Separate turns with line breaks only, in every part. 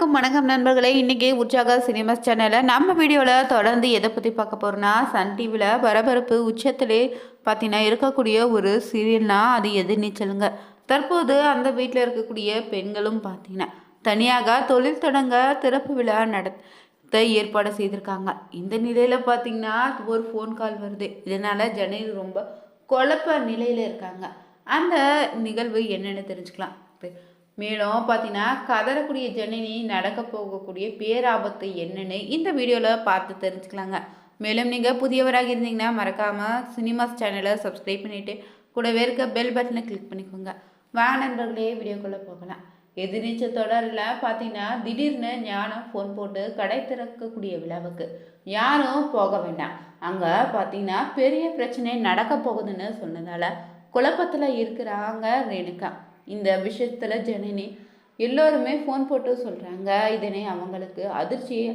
அனைவருக்கும் வணக்கம் நண்பர்களே. இன்றைக்கி உற்சாக சினிமாஸ் சேனலில் நம்ம வீடியோவில் தொடர்ந்து எதை பற்றி பார்க்க போகிறோன்னா சன் டிவியில் பரபரப்பு உச்சத்திலே பார்த்தீங்கன்னா இருக்கக்கூடிய ஒரு சீரியல்னால் அது எதிர்நீச்சலுங்க தற்போது அந்த வீட்டில் இருக்கக்கூடிய பெண்களும் பார்த்தீங்கன்னா தனியாக தொழில் தொடங்க திறப்பு விழா நடத்த ஏற்பாடு செய்திருக்காங்க. இந்த நிலையில் பார்த்தீங்கன்னா ஒரு ஃபோன் கால் வருது. இதனால் ஜனனி ரொம்ப குழப்ப நிலையில் இருக்காங்க. அந்த நிகழ்வு என்னென்னு தெரிஞ்சுக்கலாம். மேலும் பார்த்தீங்கன்னா கதறக்கூடிய ஜனனி நடக்க போகக்கூடிய பேராபத்து என்னன்னு இந்த வீடியோவில் பார்த்து தெரிஞ்சுக்கலாங்க. மேலும் நீங்கள் புதியவராக இருந்தீங்கன்னா மறக்காமல் சினிமாஸ் சேனலை சப்ஸ்கிரைப் பண்ணிவிட்டு கூடவே இருக்க பெல் பட்டனை கிளிக் பண்ணிக்கோங்க. வாங்க நண்பர்களே வீடியோக்குள்ளே போகலாம். எதிர்நீச்சல் தொடரில் பார்த்தீங்கன்னா திடீர்னு ஞானம் ஃபோன் போட்டு கடை திறக்கக்கூடிய விழாவுக்கு யாரும் போக வேண்டாம். அங்கே பார்த்தீங்கன்னா பெரிய பிரச்சனை நடக்க போகுதுன்னு சொன்னதால குழப்பத்தில் இருக்கிறாங்க ரேணுகா. இந்த விஷயத்தில் ஜனனி எல்லோருமே ஃபோன் போட்டு சொல்கிறாங்க இதனை அவங்களுக்கு அதிர்ச்சியை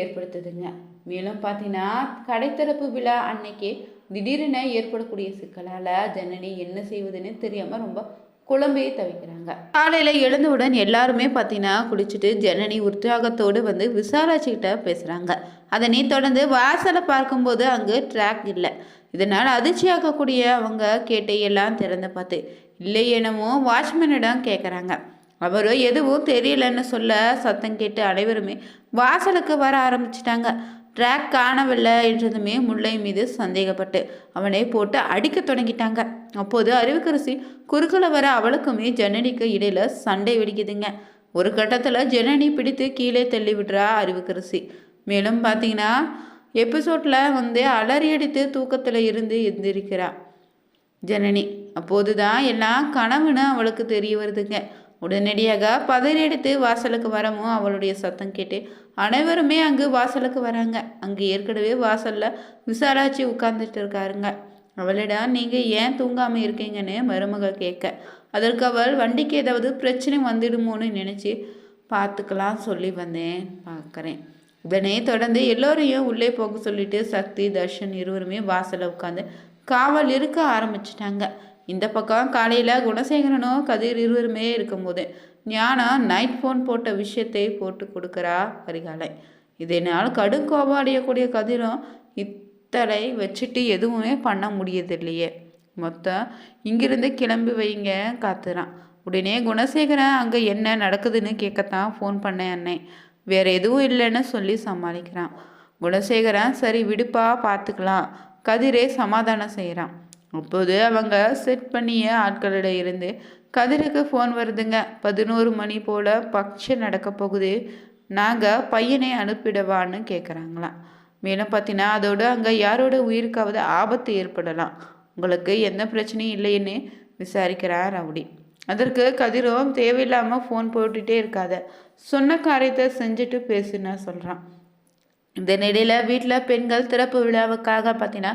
ஏற்படுத்துதுங்க. மேலும் பார்த்தீங்கன்னா கடைத்தரப்பு விழா அன்னைக்கு திடீரென ஏற்படக்கூடிய சிக்கலால் ஜனனி என்ன செய்வதுன்னு தெரியாமல் ரொம்ப குழம்பே தவிக்கிறாங்க. காலையில் எழுந்தவுடன் எல்லாருமே பார்த்தீங்கன்னா குளிச்சுட்டு ஜனனி உற்சாகத்தோடு வந்து விசாலாச்சிக்கிட்ட பேசுகிறாங்க அதனை தொடர்ந்து வாசலை பார்க்கும்போது அங்கே ட்ராக் இல்லை. இதனால் அதிர்ச்சியாகக்கூடிய அவங்க கேட்டையெல்லாம் திறந்து பார்த்து இல்லை என்னமோ வாட்ச்மேனிடம் கேட்குறாங்க. அவர் எதுவும் தெரியலன்னு சொல்ல சத்தம் கேட்டு அனைவருமே வாசலுக்கு வர ஆரம்பிச்சிட்டாங்க. ட்ராக் காணவில்லை என்றதுமே முல்லை மீது சந்தேகப்பட்டு அவனை போட்டு அடிக்க தொடங்கிட்டாங்க. அப்போது அறிவுக்கரசி குறுக்களை வர அவளுக்குமே ஜனனிக்கு இடையில சண்டை வெடிக்குதுங்க. ஒரு கட்டத்தில் ஜனனி பிடித்து கீழே தள்ளி விடுறா அறிவுக்கரசி மேலும் பார்த்தீங்கன்னா எபிசோடில் வந்து அலறி அடித்து தூக்கத்தில் இருந்து எந்திரிக்கிறாள் ஜனனி. அப்போது தான் எல்லாம் கனவுன்னு அவளுக்கு தெரிய வருதுங்க. உடனடியாக பதறியடித்து வாசலுக்கு வரமும் அவளுடைய சத்தம் கேட்டு அனைவருமே அங்கு வாசலுக்கு வராங்க. அங்கு ஏற்கனவே வாசலில் விசாலாச்சி உட்கார்ந்துட்டு இருக்காருங்க. அவளிடம் நீங்கள் ஏன் தூங்காமல் இருக்கீங்கன்னு மருமக கேட்க. அதற்கு அவள் வண்டிக்கு ஏதாவது பிரச்சனை வந்துடுமோன்னு நினச்சி பார்த்துக்கலாம் சொல்லி வந்தேன். பார்க்குறேன். இதனை தொடர்ந்து எல்லோரையும் உள்ளே போக சொல்லிட்டு சக்தி தர்ஷன் இருவருமே வாசலில் உட்காந்து காவல் இருக்க ஆரம்பிச்சிட்டாங்க. இந்த பக்கம் காலையில் குணசேகரனும் கதிர் இருவருமே இருக்கும்போது ஞானம் நைட் ஃபோன் போட்ட விஷயத்தை போட்டு கொடுக்குறா கரிகாலை இதனால் கடும் கோபம் அடையக்கூடிய கதிரும் இத்தலை வச்சுட்டு எதுவுமே பண்ண முடியதில்லையே. மொத்தம் இங்கிருந்து கிளம்பி வைங்க காத்துறான். உடனே குணசேகரன் அங்கே என்ன நடக்குதுன்னு கேட்கத்தான் ஃபோன் பண்ணேன் அண்ணன் வேற எதுவும் இல்லைன்னு சொல்லி சமாளிக்கிறான். குணசேகரன் சரி விடுப்பா பார்த்துக்கலாம் கதிரே சமாதானம் செய்கிறான் அப்போது அவங்க செட் பண்ணிய ஆட்களிட இருந்து கதிருக்கு ஃபோன் வருதுங்க. பதினோரு மணி போல் பக்ஷம் நடக்க போகுது. நாங்கள் பையனை அனுப்பிடவான்னு கேட்குறாங்களாம் மேலும் பார்த்தீங்கன்னா அதோடு அங்கே யாரோட உயிருக்காவது ஆபத்து ஏற்படலாம். உங்களுக்கு எந்த பிரச்சனையும் இல்லைன்னு விசாரிக்கிறார் ரவுடி. அதற்கு கதிரும் தேவையில்லாமல் ஃபோன் போட்டுகிட்டே இருக்காத. சொன்ன காரியத்தை செஞ்சுட்டு பேசுன்னு சொல்கிறான் இந்த நிலையில் வீட்டில் பெண்கள் திறப்பு விழாவுக்காக பார்த்தீங்கன்னா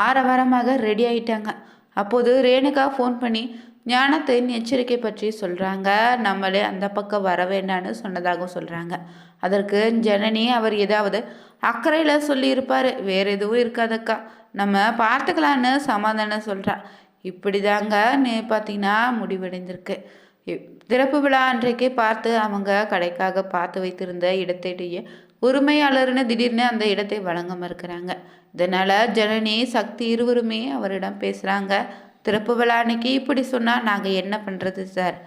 ஆரவாரமாக ரெடி ஆகிட்டாங்க அப்போது ரேணுகா ஃபோன் பண்ணி ஞானத்தின் எச்சரிக்கை பற்றி சொல்கிறாங்க நம்மளே அந்த பக்கம் வர வேண்டான்னு சொன்னதாகவும் சொல்கிறாங்க அதற்கு ஜனனி அவர் ஏதாவது அக்கறையில் சொல்லியிருப்பார். வேறு எதுவும் இருக்காதக்கா. நம்ம பார்த்துக்கலான்னு சமாதானம் சொல்கிறா இப்படி தாங்க பார்த்தீங்கன்னா முடிவடைந்திருக்கு திறப்பு விழா அன்றைக்கு பார்த்து அவங்க கடைக்காக பார்த்து வைத்திருந்த இடத்திலேயே உரிமையாளர்னு திடீர்னு அந்த இடத்தை வழங்க மறுக்கிறாங்க. இதனால் ஜனனி சக்தி இருவருமே அவரிடம் பேசுகிறாங்க திறப்பு விழா அன்னைக்கு இப்படி சொன்னால் நாங்கள் என்ன பண்ணுறது சார்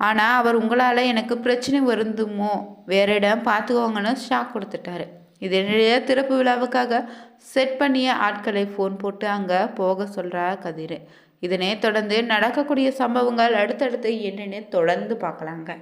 ஆனால் அவர் உங்களால் எனக்கு பிரச்சனை வருந்துமோ? வேற இடம் பார்த்துக்கோங்கன்னு ஷாக் கொடுத்துட்டாரு. இதனிடையே திறப்பு விழாவுக்காக செட் பண்ணிய ஆட்களை ஃபோன் போட்டு அங்கே போக சொல்கிறா கதிர். இதனை தொடர்ந்து நடக்கக்கூடிய சம்பவங்கள் அடுத்தடுத்து என்னென்னு தொடர்ந்து பார்க்கலாங்க.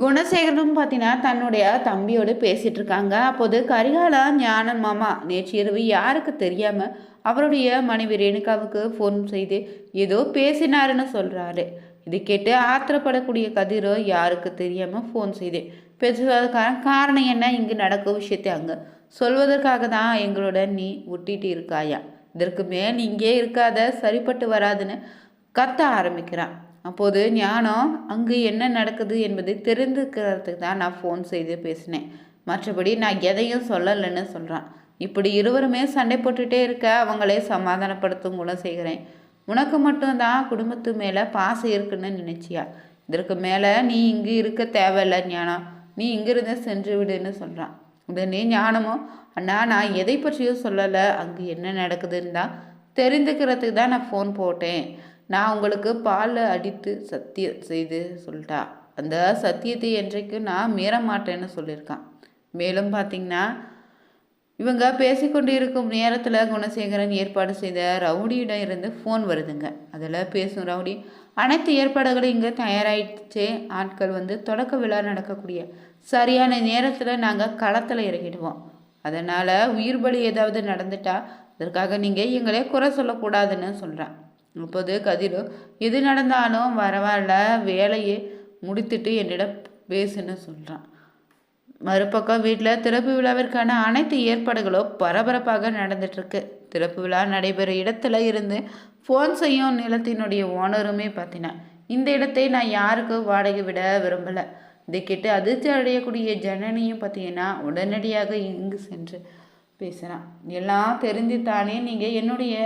குணசேகரனும் பார்த்தீங்கன்னா தன்னுடைய தம்பியோடு பேசிகிட்டு இருக்காங்க. அப்போது கரிகாலா ஞானன் மாமா நேற்று இரவு யாருக்கு தெரியாமல் அவருடைய மனைவி ரேணுகாவுக்கு ஃபோன் செய்து ஏதோ பேசினாருன்னு சொல்கிறாரு இது கேட்டு ஆத்திரப்படக்கூடிய கதிரோ யாருக்கு தெரியாமல் ஃபோன் செய்து. பேசுவதற்கான காரணம் என்ன? இங்கு நடக்கும் விஷயத்தை அங்கே சொல்வதற்காக தான் எங்களோட நீ ஒட்டிட்டு இருக்காயா. இதற்கு மேல் இங்கே இருக்காத சரிப்பட்டு வராதுன்னு கத்த ஆரம்பிக்கிறான். அப்போது ஞானம் அங்கு என்ன நடக்குது என்பதை தெரிந்துக்கிறதுக்கு தான் நான் ஃபோன் செய்து பேசினேன். மற்றபடி நான் எதையும் சொல்லலைன்னு சொல்கிறான் இப்படி இருவருமே சண்டை போட்டுகிட்டே இருக்க அவங்களே சமாதானப்படுத்தும் கூட செய்கிறேன். உனக்கு மட்டும்தான் குடும்பத்து மேலே பாசம் இருக்குன்னு நினச்சியா? இதற்கு மேலே நீ இங்கே இருக்க தேவையில்ல ஞானம். நீ இங்கிருந்து சென்று விடுன்னு சொல்கிறான் உடனே ஞானமும் அண்ணா நான் எதை பற்றியும் சொல்லலை. அங்கே என்ன நடக்குதுன்னு தான் தெரிந்துக்கிறதுக்கு தான் நான் ஃபோன் போட்டேன். நான் உங்களுக்கு பால் அடித்து சத்தியம் செய்து சொல்லிட்டா. அந்த சத்தியத்தை என்றைக்கு நான் மீற மாட்டேன்னு சொல்லியிருக்கான். மேலும் பார்த்தீங்கன்னா இவங்க பேசிக்கொண்டு இருக்கும் நேரத்தில் குணசேகரன் ஏற்பாடு செய்த ரவுடியிடம் இருந்து ஃபோன் வருதுங்க. அதில் பேசும் ரவுடி அனைத்து ஏற்பாடுகளும் இங்கே தயாராகிடுச்சு ஆட்கள் வந்து தொடக்க விழா நடக்கக்கூடிய சரியான நேரத்தில் நாங்கள் களத்தில் இறங்கிடுவோம். அதனால் உயிர் பலி ஏதாவது நடந்துட்டா அதற்காக நீங்கள் எங்களே குறை சொல்லக்கூடாதுன்னு சொல்கிறான் அப்போது கதிர் எது நடந்தாலும் பரவாயில்ல வேலையை முடித்துட்டு என்னிடம் பேசுன்னு சொல்கிறான் மறுபக்கம் வீட்டில் திறப்பு விழாவிற்கான அனைத்து ஏற்பாடுகளும் பரபரப்பாக நடந்துட்டுருக்கு. திறப்பு விழா நடைபெற இடத்துல இருந்து ஃபோன் செய்யும் நிலத்தினுடைய ஓனருமே பார்த்தினா இந்த இடத்தை நான் யாருக்கும் வாடகை விட விரும்பலை. இதை கேட்டு அதிர்ச்சி அடையக்கூடிய ஜனனியும் பார்த்தீங்கன்னா உடனடியாக இங்கு சென்று பேசுகிறான் எல்லாம் தெரிஞ்சு தானே நீங்கள் என்னுடைய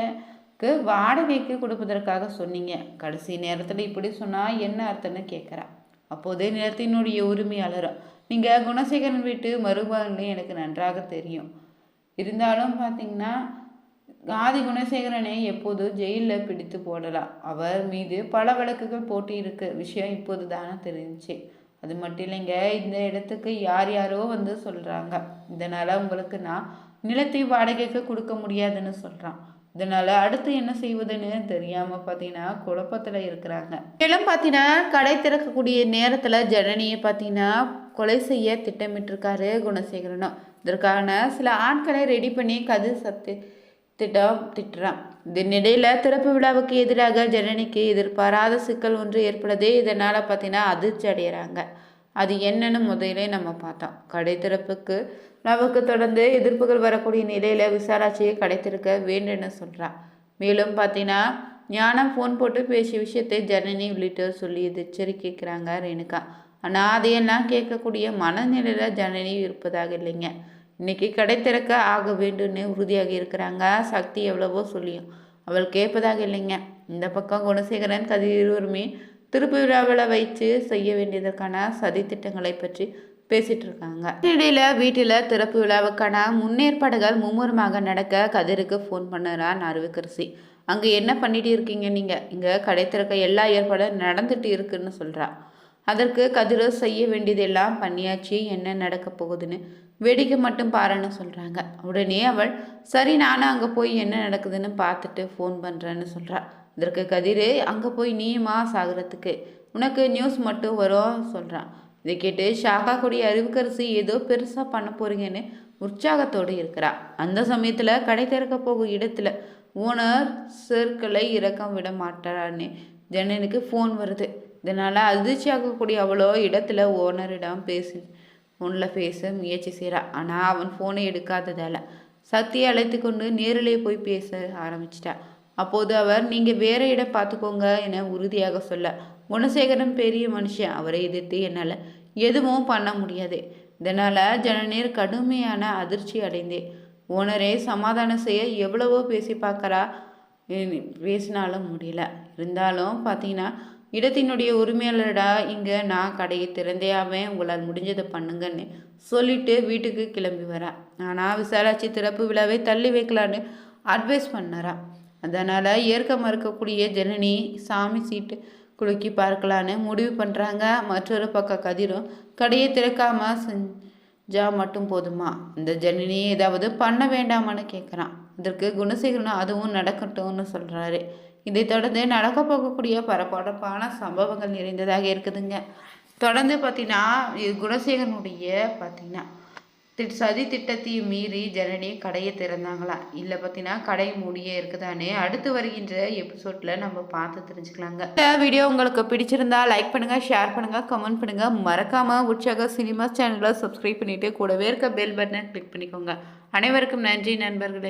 வாடகைக்கு கொடுப்பதற்காக சொன்னீங்க. கடைசி நேரத்தில் இப்படி சொன்னால் என்ன அர்த்தம்னு கேட்குறா அப்போதே நிலத்தினுடைய உரிமையாளரும் நீங்கள் குணசேகரன் வீட்டு மறுபாடுன்னு எனக்கு நன்றாக தெரியும். இருந்தாலும் பார்த்தீங்கன்னா ஆதி குணசேகரனை எப்போது ஜெயிலில் பிடித்து போடலாம். அவர் மீது பல வழக்குகள் போட்டி இருக்கு விஷயம் இப்போது தானே தெரிஞ்சு அது மட்டும் இல்லைங்க இந்த இடத்துக்கு யார் யாரோ வந்து சொல்கிறாங்க இதனால் உங்களுக்கு நான் நிலத்தை வாடகைக்கு கொடுக்க முடியாதுன்னு சொல்கிறான் இதனால் அடுத்து என்ன செய்வதுன்னு தெரியாமல் பார்த்தீங்கன்னா குழப்பத்தில் இருக்கிறாங்க. மேலும் பார்த்தீங்கன்னா கடை திறக்கக்கூடிய நேரத்தில் ஜனனியை பார்த்தீங்கன்னா கொலை செய்ய திட்டமிட்டிருக்காரு குணசேகரனும். இதற்கான சில ஆட்களை ரெடி பண்ணி கது சத்து திட்டம் திட்டுறான் இதனிடையில் திறப்பு விழாவுக்கு எதிராக ஜனனிக்கு எதிர்பாராத சிக்கல் ஒன்று ஏற்படுதே இதனால் பார்த்தீங்கன்னா அதிர்ச்சி அடைகிறாங்க அது என்னன்னு முதலே நம்ம பார்த்தோம். கடை திறப்புக்கு நமக்கு தொடர்ந்து எதிர்ப்புகள் வரக்கூடிய நிலையில் விசாராட்சியை கடை திறக்க வேண்டும்னு சொல்கிறான் மேலும் பார்த்தீங்கன்னா ஞானம் ஃபோன் போட்டு பேசிய விஷயத்தை ஜனனி உள்ளிட்டோர் சொல்லி எச்சரிக்கிறாங்க ரேணுகா. ஆனால் அதையெல்லாம் கேட்கக்கூடிய மனநிலையில் ஜனனி இருப்பதாக இல்லைங்க. இன்னைக்கு கடை திறக்க ஆக வேண்டும்னு உறுதியாக இருக்கிறாங்க. சக்தி எவ்வளவோ சொல்லியும். அவள் கேட்பதாக இல்லைங்க. இந்த பக்கம் குணசேகரன் கதிர் இருவருமே திருப்பு விழாவில் வைத்து செய்ய வேண்டியதற்கான சதி திட்டங்களை பற்றி பேசிட்டு இருக்காங்க. இடையில வீட்டில் திறப்பு விழாவுக்கான முன்னேற்பாடுகள் மும்முரமாக நடக்க கதிருக்கு ஃபோன் பண்ணுறான் அருவிக்கரசி. அங்கே என்ன பண்ணிட்டு இருக்கீங்க நீங்கள் இங்கே கடை திறக்க எல்லா ஏற்பாடும் நடந்துட்டு இருக்குன்னு சொல்கிறா அதற்கு கதிர செய்ய வேண்டியதெல்லாம் பண்ணியாச்சு என்ன நடக்க போகுதுன்னு வேடிக்கை மட்டும் பாருன்னு சொல்கிறாங்க உடனே அவள் சரி நானும் அங்கே போய் என்ன நடக்குதுன்னு பார்த்துட்டு ஃபோன் பண்ணுறேன்னு சொல்கிறாள் இதற்கு கதிர் அங்கே போய் நீயுமா சாகிறதுக்கு? உனக்கு நியூஸ் மட்டும் வரும் சொல்கிறான் இதை கேட்டு ஷாகா கூடிய அறிவுக்கரசி ஏதோ பெருசாக பண்ண போகிறீங்கன்னு உற்சாகத்தோடு இருக்கிறா. அந்த சமயத்தில் கடை திறக்க போகும் இடத்துல ஓனர் சேர்க்களை இறக்கம் விட மாட்டாரான்னு ஜனனுக்கு ஃபோன் வருது. இதனால் அதிர்ச்சியாகக்கூடிய அவளோ இடத்துல ஓனரிடம் பேசி ஃபோனில் பேச முயற்சி செய்கிறாள் ஆனால் அவன் ஃபோனை எடுக்காததால். சக்தியை அழைத்து கொண்டு நேரிலே போய் பேச ஆரம்பிச்சிட்டா. அப்போது அவர் நீங்கள் வேற இடம் பார்த்துக்கோங்க என உறுதியாக சொல்ல குணசேகரன் பெரிய மனுஷன். அவரை எதிர்த்து என்னால் எதுவும் பண்ண முடியாது. இதனால் ஜனநீர் கடுமையான அதிர்ச்சி அடைந்தேன் ஓனரே சமாதானம் செய்ய எவ்வளவோ பேசி பார்க்குறா. பேசினாலும் முடியல. இருந்தாலும் பார்த்தீங்கன்னா இடத்தினுடைய உரிமையாளரடா இங்கே நான் கடையை திறந்தே ஆவேன். உங்களால் முடிஞ்சதை பண்ணுங்கன்னு சொல்லிட்டு வீட்டுக்கு கிளம்பி வரேன் ஆனால் விசாலாட்சி திறப்பு விழாவை தள்ளி வைக்கலான்னு அட்வைஸ் பண்ணறா. அதனால் ஏற்க மறுக்கக்கூடிய ஜனனி சாமி சீட்டு குலுக்கி பார்க்கலான்னு முடிவு பண்ணுறாங்க மற்றொரு பக்கம் கதிரும் கடையை திறக்காமல் செஞ்சா மட்டும் போதுமா? இந்த ஜனனி ஏதாவது பண்ண வேண்டாமான்னு கேட்குறான் அதற்கு குணசேகரனும் அதுவும் நடக்கட்டும்னு சொல்கிறாரு இதை தொடர்ந்து நடக்க போகக்கூடிய பரபரப்பான சம்பவங்கள் நிறைந்ததாக இருக்குதுங்க. தொடர்ந்து பார்த்தீங்கன்னா இது குணசேகரனுடைய பார்த்தீங்கன்னா திட் சதி திட்டத்தையும் மீறி ஜனனி கடையை திறந்தாங்களா? இல்லை பார்த்தீங்கன்னா கடை மூடியே இருக்குதானே அடுத்து வருகின்ற எபிசோட்ல நம்ம பார்த்து தெரிஞ்சுக்கலாங்க. இந்த வீடியோ உங்களுக்கு பிடிச்சிருந்தா லைக் பண்ணுங்க ஷேர் பண்ணுங்க கமெண்ட் பண்ணுங்க. மறக்காம உற்சாக சினிமா சேனலை சப்ஸ்கிரைப் பண்ணிட்டு கூடவே இருக்க பெல் பட்டனை கிளிக் பண்ணிக்கோங்க. அனைவருக்கும் நன்றி நண்பர்களே.